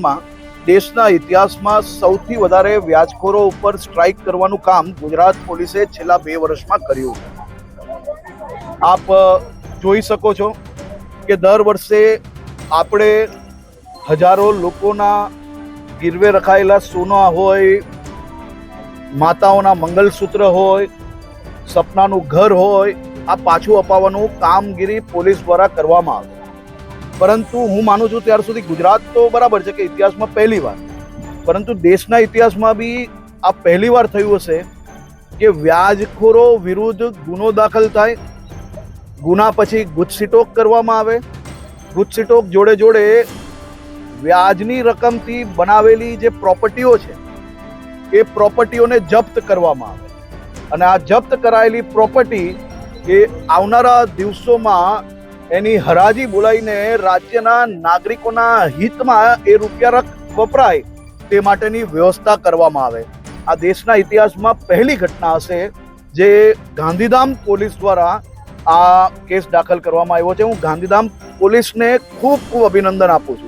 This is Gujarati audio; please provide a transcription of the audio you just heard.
માં દેશના ઇતિહાસમાં સૌથી વધારે વ્યાજખોરો ઉપર સ્ટ્રાઇક કરવાનું કામ ગુજરાત પોલીસે છેલ્લા બે વર્ષમાં કર્યું. આપ જોઈ શકો છો કે દર વર્ષે આપણે હજારો લોકોના ગીરવે રખાયેલા સોના હોય, માતાઓના મંગલસૂત્ર હોય, સપનાનું ઘર હોય, આ પાછું અપાવવાનું કામગીરી પોલીસ દ્વારા કરવામાં આવે. પરંતુ હું માનું છું ત્યાર સુધી ગુજરાત તો બરાબર છે કે ઇતિહાસમાં પહેલી વાર. પરંતુ દેશના ઇતિહાસમાં બી આ પહેલી વાર થયું હશે કે વ્યાજખોરો વિરુદ્ધ ગુનો દાખલ થાય, ગુના પછી ગુજસીટોક કરવામાં આવે, ગુજસીટોક જોડે જોડે વ્યાજની રકમથી બનાવેલી જે પ્રોપર્ટીઓ છે, એ પ્રોપર્ટીઓને જપ્ત કરવામાં આવે. અને આ જપ્ત કરાયેલી પ્રોપર્ટી એ આવનારા દિવસોમાં એની હરાજી બોલાવીને રાજ્યના નાગરિકોના હિતમાં એ રૂપિયા રક વપરાય તે માટેની વ્યવસ્થા કરવામાં આવે. આ દેશના ઇતિહાસમાં પહેલી ઘટના હશે જે ગાંધીધામ પોલીસ દ્વારા આ કેસ દાખલ કરવામાં આવ્યો છે. હું ગાંધીધામ પોલીસને ખૂબ ખૂબ અભિનંદન આપું છું.